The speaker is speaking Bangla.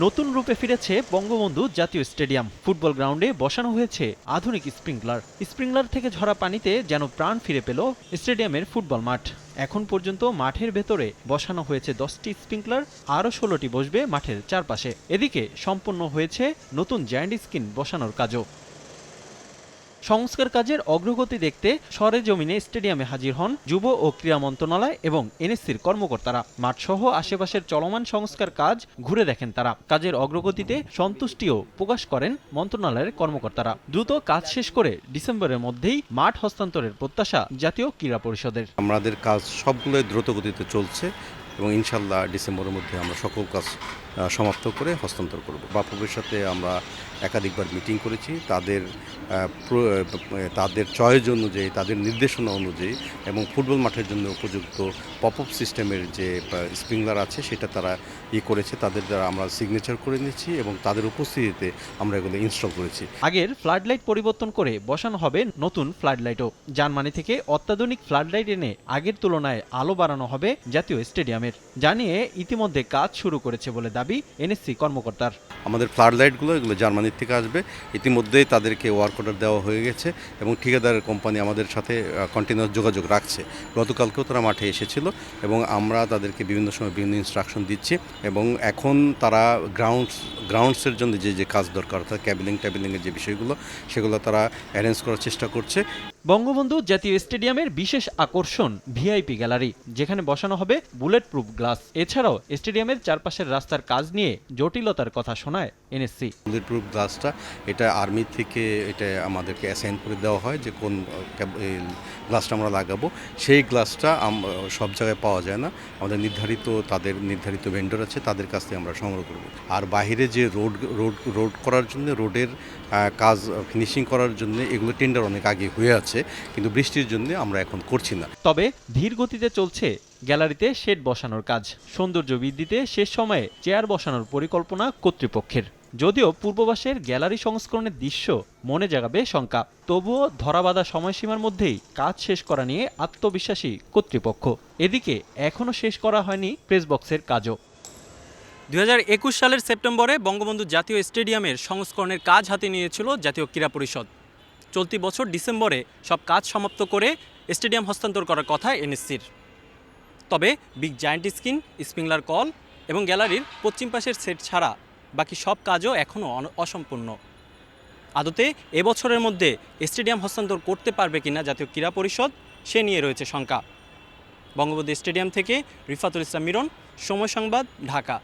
নতুন রূপে ফিরেছে বঙ্গবন্ধু জাতীয় স্টেডিয়াম। ফুটবল গ্রাউন্ডে বসানো হয়েছে আধুনিক স্প্রিংকলার স্প্রিংলার থেকে ঝরা পানিতে যেন প্রাণ ফিরে পেল স্টেডিয়ামের ফুটবল মাঠ। এখন পর্যন্ত মাঠের ভেতরে বসানো হয়েছে দশটি স্প্রিংকলার আরও ষোলোটি বসবে মাঠের চারপাশে। এদিকে সম্পন্ন হয়েছে নতুন জায়ান্ট স্কিন বসানোর কাজও। সংস্কার কাজের অগ্রগতি দেখতে সরেজমিনে স্টেডিয়ামে হাজির হন যুব ও ক্রীড়া মন্ত্রণালয় এবং এনএসসির কর্মকর্তারা। মাঠসহ আশেপাশের চলমান সংস্কার কাজ ঘুরে দেখেন তারা। কাজের অগ্রগতিতে সন্তুষ্টিও প্রকাশ করেন মন্ত্রণালয়ের কর্মকর্তারা। দ্রুত কাজ শেষ করে ডিসেম্বরের মধ্যেই মাঠ হস্তান্তরের প্রত্যাশা জাতীয় ক্রীড়া পরিষদের। আমাদের কাজ সবগুলোই দ্রুতগতিতে চলছে। এবং ইনশাল্লাহ ডিসেম্বরের মধ্যে আমরা সকল কাজ সমাপ্ত করে হস্তান্তর করব। বাফুবের সাথে আমরা একাধিকবার মিটিং করেছি। তাদের তাদের চয়েস অনুযায়ী, তাদের নির্দেশনা অনুযায়ী এবং ফুটবল মাঠের জন্য উপযুক্ত পপ আপ সিস্টেমের যে স্প্রিংলার আছে, সেটা তারা ইয়ে করেছে। তাদের দ্বারা আমরা সিগনেচার করে নিয়েছি এবং তাদের উপস্থিতিতে আমরা এগুলো ইনস্টল করেছি। আগের ফ্লাড লাইট পরিবর্তন করে বসানো হবে নতুন ফ্লাড লাইটও জার্মানি থেকে অত্যাধুনিক ফ্লাড লাইট এনে আগের তুলনায় আলো বাড়ানো হবে জাতীয় স্টেডিয়ামের জানিয়ে ইতিমধ্যে কাজ শুরু করেছে বলে দাবি এনএসসি কর্মকর্তার। আমাদের ফ্লাড লাইটগুলো, এগুলো জার্মানির থেকে আসবে। ইতিমধ্যেই তাদেরকে ওয়ার্ক অর্ডার দেওয়া হয়ে গেছে এবং ঠিকাদার কোম্পানি আমাদের সাথে কন্টিনিউয়াস যোগাযোগ রাখছে। গতকালকেও তারা মাঠে এসেছিল এবং আমরা তাদেরকে বিভিন্ন সময় বিভিন্ন ইনস্ট্রাকশন দিচ্ছি এবং এখন তারা গ্রাউন্ডস গ্রাউন্ডসের জন্য যে যে কাজ দরকার, অর্থাৎ ক্যাবিলিং ট্যাবিলিংয়ের যে বিষয়গুলো, সেগুলো তারা অ্যারেঞ্জ করার চেষ্টা করছে। বঙ্গবন্ধু জাতীয় স্টেডিয়ামের বিশেষ আকর্ষণ ভিআইপি গ্যালারি, যেখানে বসানো হবে বুলেট প্রুফ গ্লাস। এছাড়াও স্টেডিয়ামের চারপাশের রাস্তার কাজ নিয়ে জটিলতার কথা শোনায় এনএসসি। বুলেট প্রুফ গ্লাসটা, এটা আর্মি থেকে এটা আমাদেরকে অ্যাসাইন করে দেওয়া হয় যে কোন গ্লাসটা আমরা লাগাবো। সেই গ্লাসটা সব জায়গায় পাওয়া যায় না। আমাদের নির্ধারিত, তাদের নির্ধারিত ভেন্ডর আছে, তাদের কাছ থেকে আমরা সংগ্রহ করব। আর বাইরে যে রোড রোড রোড করার জন্য, রোডের কাজ, ফিনিশিং করার জন্য, এগুলো টেন্ডার অনেক আগে হয়ে আছে। কিন্তু বৃষ্টির জন্য আমরা এখন করছি না। তবে ধীর গতিতে চলছে গ্যালারিতে শেড বসানোর কাজ। সৌন্দর্য বৃদ্ধিতে শেষ সময়ে চেয়ার বসানোর পরিকল্পনা কর্তৃপক্ষের। যদিও পূর্ববাসের গ্যালারি সংস্করণের দৃশ্য মনে জাগাবে শঙ্কা তবুও ধরাবাধা সময়সীমার মধ্যেই কাজ শেষ করা নিয়ে আত্মবিশ্বাসী কর্তৃপক্ষ। এদিকে এখনও শেষ করা হয়নি প্রেস বক্সের কাজও। দু হাজার একুশ সালের সেপ্টেম্বরে বঙ্গবন্ধু জাতীয় স্টেডিয়ামের সংস্করণের কাজ হাতে নিয়েছিল জাতীয় ক্রীড়া পরিষদ। চলতি বছর ডিসেম্বরে সব কাজ সমাপ্ত করে স্টেডিয়াম হস্তান্তর করার কথা এনএসসির। তবে big giant screen, sprinkler call এবং গ্যালারির পশ্চিম পাশের সেট ছাড়া বাকি সব কাজও এখনও অসম্পূর্ণ। আদতে এবছরের মধ্যে স্টেডিয়াম হস্তান্তর করতে পারবে কিনা জাতীয় ক্রীড়া পরিষদ, সে নিয়ে রয়েছে শঙ্কা। বঙ্গবন্ধু স্টেডিয়াম থেকে রিফাতুল ইসলাম মিরন, সময় সংবাদ, ঢাকা।